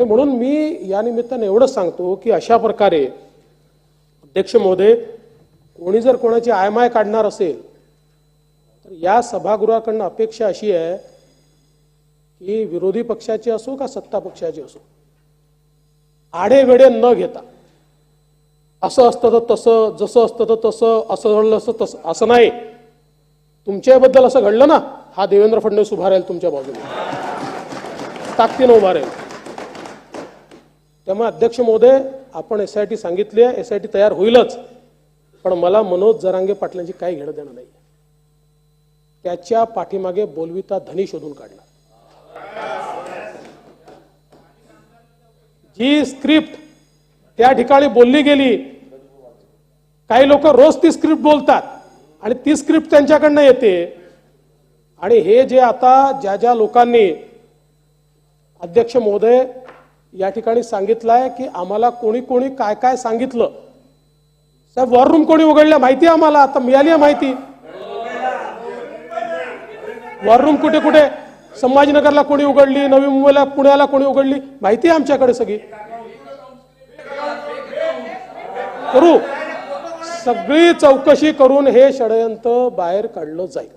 आणि म्हणून मी या निमित्ताने एवढंच सांगतो की अशा प्रकारे अध्यक्ष महोदय कोणी जर कोणाची आय एम आय काढणार असेल तर या सभागृहाकडनं अपेक्षा अशी आहे की विरोधी पक्षाची असो का सत्ता पक्षाची असो आडेवेडे न घेता असं असतं तर तसं जसं असतं तर तसं असं घडलं असं तसं असं नाही. तुमच्याबद्दल असं घडलं ना हा देवेंद्र फडणवीस उभा राहील तुमच्या बाजूने. ताकदीनं उभा राहील. त्यामुळे अध्यक्ष महोदय आपण एस आय टी सांगितली आहे एस आय टी तयार होईलच. पण मला मनोज जरांगे पाटलांची काही घेणं देणं नाही त्याच्या पाठीमागे बोलविता धनी शोधून काढला. जी स्क्रिप्ट त्या ठिकाणी बोलली गेली काही लोक रोज ती स्क्रिप्ट बोलतात आणि ती स्क्रिप्ट त्यांच्याकडनं येते. आणि हे जे आता ज्या ज्या लोकांनी अध्यक्ष महोदय या ठिकाणी सांगितलंय की आम्हाला कोणी कोणी काय काय सांगितलं. साहेब वॉर रूम कोणी उघडल्या माहिती आहे आम्हाला? आता मिळाली आहे माहिती. वॉर रूम कुठे कुठे? संभाजीनगरला कोणी उघडली नवी मुंबईला पुण्याला कोणी उघडली? माहिती आहे आमच्याकडे सगळी. करू. सगळी चौकशी करून हे षडयंत्र बाहेर काढलं जाईल.